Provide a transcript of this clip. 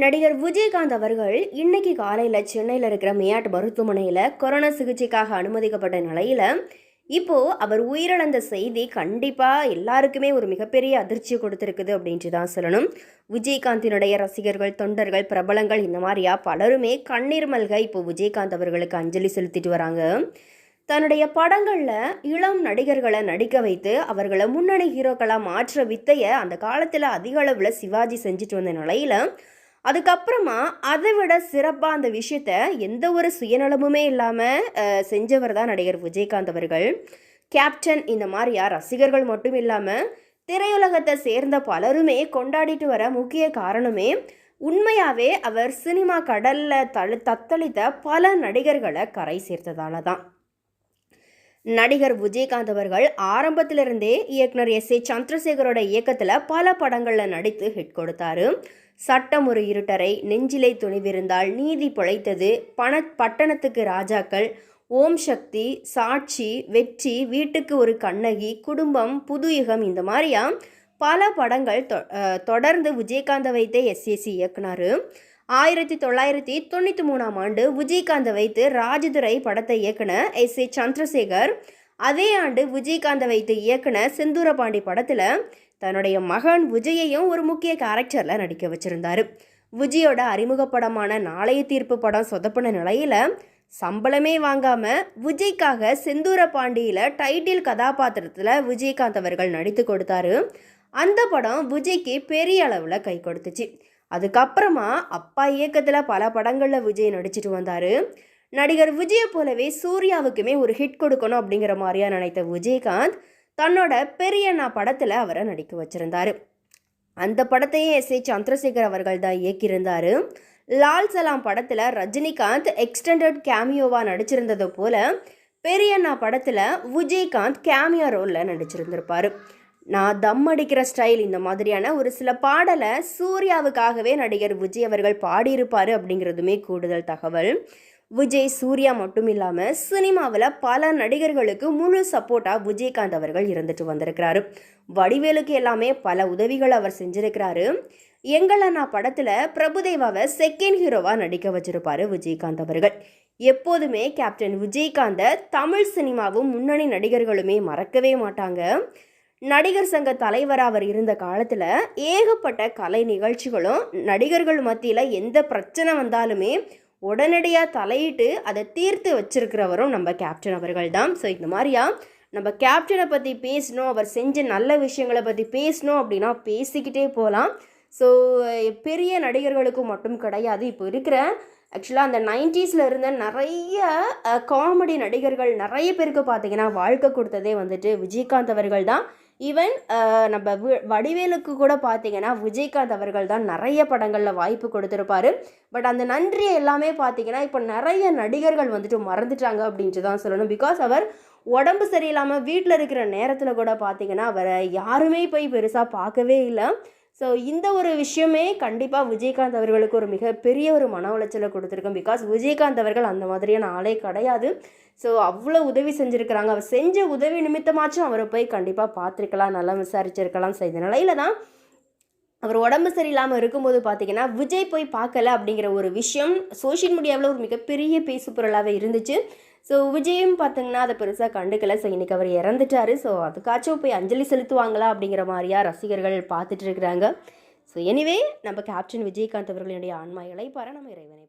நடிகர் விஜயகாந்த் அவர்கள் இன்னைக்கு காலையில் சென்னையில் இருக்கிற மேயாட் மருத்துவமனையில் கொரோனா சிகிச்சைக்காக அனுமதிக்கப்பட்ட நிலையில் இப்போ அவர் உயிரிழந்த செய்தி கண்டிப்பாக எல்லாருக்குமே ஒரு மிகப்பெரிய அதிர்ச்சியை கொடுத்துருக்குது அப்படின்ட்டு தான் சொல்லணும். விஜயகாந்தினுடைய ரசிகர்கள் தொண்டர்கள் பிரபலங்கள் இந்த மாதிரியா பலருமே கண்ணீர் மல்க இப்போ விஜயகாந்த் அவர்களுக்கு அஞ்சலி செலுத்திட்டு வராங்க. தன்னுடைய படங்களில் இளம் நடிகர்களை நடிக்க வைத்து அவர்களை முன்னணி ஹீரோக்களாக மாற்ற வித்தையை அந்த காலத்தில் அதிக அளவில் சிவாஜி செஞ்சுட்டு வந்த நிலையில் அதுக்கப்புறமா அதை விட சிறப்பாக அந்த விஷயத்த எந்த ஒரு சுயநலமுமே இல்லாமல் செஞ்சவர் தான் நடிகர் விஜயகாந்த் அவர்கள். கேப்டன் இந்த மாதிரியா ரசிகர்கள் மட்டும் இல்லாமல் திரையுலகத்தை சேர்ந்த பலருமே கொண்டாடிட்டு வர முக்கிய காரணமே உண்மையாகவே அவர் சினிமா கடலில் தழு தத்தளித்த பல நடிகர்களை கரை சேர்த்ததால தான். நடிகர் விஜயகாந்த் அவர்கள் ஆரம்பத்திலிருந்தே இயக்குனர் எஸ் ஏ சந்திரசேகரோட இயக்கத்தில் பல படங்களில் நடித்து ஹிட் கொடுத்தாரு. சட்டம் ஒரு இருட்டரை நெஞ்சிலை துணிவிருந்தால் நீதி பிழைத்தது. பண பட்டணத்துக்கு ராஜாக்கள் ஓம் சக்தி சாட்சி வெற்றி வீட்டுக்கு ஒரு கண்ணகி குடும்பம் புது யுகம் இந்த மாதிரியா? பல படங்கள் தொடர்ந்து விஜயகாந்தை வைத்தே எஸ்ஏசி இயக்குனார். ஆயிரத்தி தொள்ளாயிரத்தி தொண்ணூற்றி மூணாம் ஆண்டு விஜயகாந்தை வைத்து ராஜதுரை படத்தை இயக்குன எஸ் ஏ சந்திரசேகர். அதே ஆண்டு விஜயகாந்தை வைத்து இயக்குன செந்தூரபாண்டி படத்தில் தன்னுடைய மகன் விஜயையும் ஒரு முக்கிய கேரக்டரில் நடிக்க வச்சுருந்தாரு. விஜயோட அறிமுகப்படமான நாளைய தீர்ப்பு படம் சொதப்பின நிலையில் சம்பளமே வாங்காமல் விஜய்க்காக செந்தூர பாண்டியில் டைட்டில் கதாபாத்திரத்தில் விஜயகாந்த் அவர்கள் நடித்து கொடுத்தாரு. அந்த படம் விஜய்க்கு பெரிய அளவில் கை கொடுத்துச்சு. அதுக்கப்புறமா அப்பா இயக்கத்தில் பல படங்களில் விஜய் நடிச்சிட்டு வந்தார். நடிகர் விஜயை போலவே சூர்யாவுக்குமே ஒரு ஹிட் கொடுக்கணும் அப்படிங்கிற மாதிரியா நினைத்த விஜயகாந்த் தன்னோட பெரியண்ணா படத்தில் அவரை நடிக்க வச்சுருந்தார். அந்த படத்தையும் எஸ் ஏ சந்திரசேகர் அவர்கள் தான் இயக்கியிருந்தார். லால் சலாம் படத்தில் ரஜினிகாந்த் எக்ஸ்டெண்டட் கேமியோவாக நடிச்சிருந்தது போல் பெரியண்ணா படத்தில் விஜயகாந்த் கேமியா ரோலில் நடிச்சிருந்திருப்பார். நான் தம் அடிக்கிற ஸ்டைல் இந்த மாதிரியான ஒரு சில பாடலை சூர்யாவுக்காகவே நடிகர் விஜய் அவர்கள் பாடியிருப்பார் அப்படிங்கிறதுமே கூடுதல் தகவல். விஜய் சூர்யா மட்டும் இல்லாமல் சினிமாவில் பல நடிகர்களுக்கு முழு சப்போர்ட்டாக விஜயகாந்த் அவர்கள் இருந்துட்டு வந்திருக்கிறாரு. வடிவேலுக்கு எல்லாமே பல உதவிகள் அவர் செஞ்சிருக்கிறாரு. எங்களை அண்ணா படத்தில் பிரபுதேவாவை செகண்ட் ஹீரோவாக நடிக்க வச்சிருப்பாரு விஜயகாந்த் அவர்கள். எப்போதுமே கேப்டன் விஜயகாந்தை தமிழ் சினிமாவும் முன்னணி நடிகர்களுமே மறக்கவே மாட்டாங்க. நடிகர் சங்க தலைவராக அவர் இருந்த காலத்தில் ஏகப்பட்ட கலை நிகழ்ச்சிகளும் நடிகர்கள் மத்தியில் எந்த பிரச்சனை வந்தாலுமே உடனடியாக தலையிட்டு அதை தீர்த்து வச்சிருக்கிறவரும் நம்ம கேப்டன் அவர்கள் தான் ஸோ இந்த மாதிரியா நம்ம கேப்டனை பற்றி பேசணும் அவர் செஞ்ச நல்ல விஷயங்களை பற்றி பேசணும் அப்படின்னா பேசிக்கிட்டே போகலாம். ஸோ பெரிய நடிகர்களுக்கும் மட்டும் கிடையாது. இப்போ இருக்கிற ஆக்சுவலாக அந்த நைன்டிஸில் இருந்த நிறைய காமெடி நடிகர்கள் நிறைய பேருக்கு பார்த்தீங்கன்னா வாழ்க்கை கொடுத்ததே வந்துட்டு விஜயகாந்த் அவர்கள் தான் ஈவன் uh, நம்ம வடிவேலுக்கு கூட பார்த்தீங்கன்னா விஜயகாந்த் அவர்கள் தான் நிறைய படங்களில் வாய்ப்பு கொடுத்துருப்பாரு. பட் அந்த நன்றியை எல்லாமே பார்த்தீங்கன்னா இப்போ நிறைய நடிகர்கள் வந்துட்டு மறந்துட்டாங்க அப்படின்ட்டு தான் சொல்லணும். பிகாஸ் அவர் உடம்பு சரியில்லாமல் வீட்டில் இருக்கிற நேரத்தில் கூட பார்த்தீங்கன்னா அவரை யாருமே போய் பெருசாக பார்க்கவே இல்லை. ஸோ இந்த ஒரு விஷயமே கண்டிப்பாக விஜயகாந்த் அவர்களுக்கு ஒரு மிகப்பெரிய ஒரு மன உளைச்சலை கொடுத்துருக்கோம். பிகாஸ் விஜயகாந்த் அவர்கள் அந்த மாதிரியான ஆளே கிடையாது. ஸோ அவ்வளோ உதவி செஞ்சுருக்கிறாங்க. அவர் செஞ்ச உதவி நிமித்தமாச்சும் அவரை போய் கண்டிப்பாக பார்த்துருக்கலாம் நல்லா விசாரிச்சிருக்கலாம். ஸோ இந்த நிலையில தான் அவர் உடம்பு சரியில்லாமல் இருக்கும்போது பார்த்தீங்கன்னா விஜய் போய் பார்க்கல அப்படிங்கிற ஒரு விஷயம் சோஷியல் மீடியாவில் ஒரு மிகப்பெரிய பேசு பொருளாகவே இருந்துச்சு. ஸோ விஜயும் பார்த்தீங்கன்னா அதை பெருசாக கண்டுக்கல. ஸோ இன்றைக்கி அவர் இறந்துட்டார். ஸோ அதுக்காச்சும் போய் அஞ்சலி செலுத்துவாங்களா அப்படிங்கிற மாதிரியா ரசிகர்கள் பார்த்துட்டு இருக்கிறாங்க. ஸோ எனிவே நம்ம கேப்டன் விஜயகாந்த் அவர்களுடைய ஆன்மா இழைப்பார நம்ம இறைவனை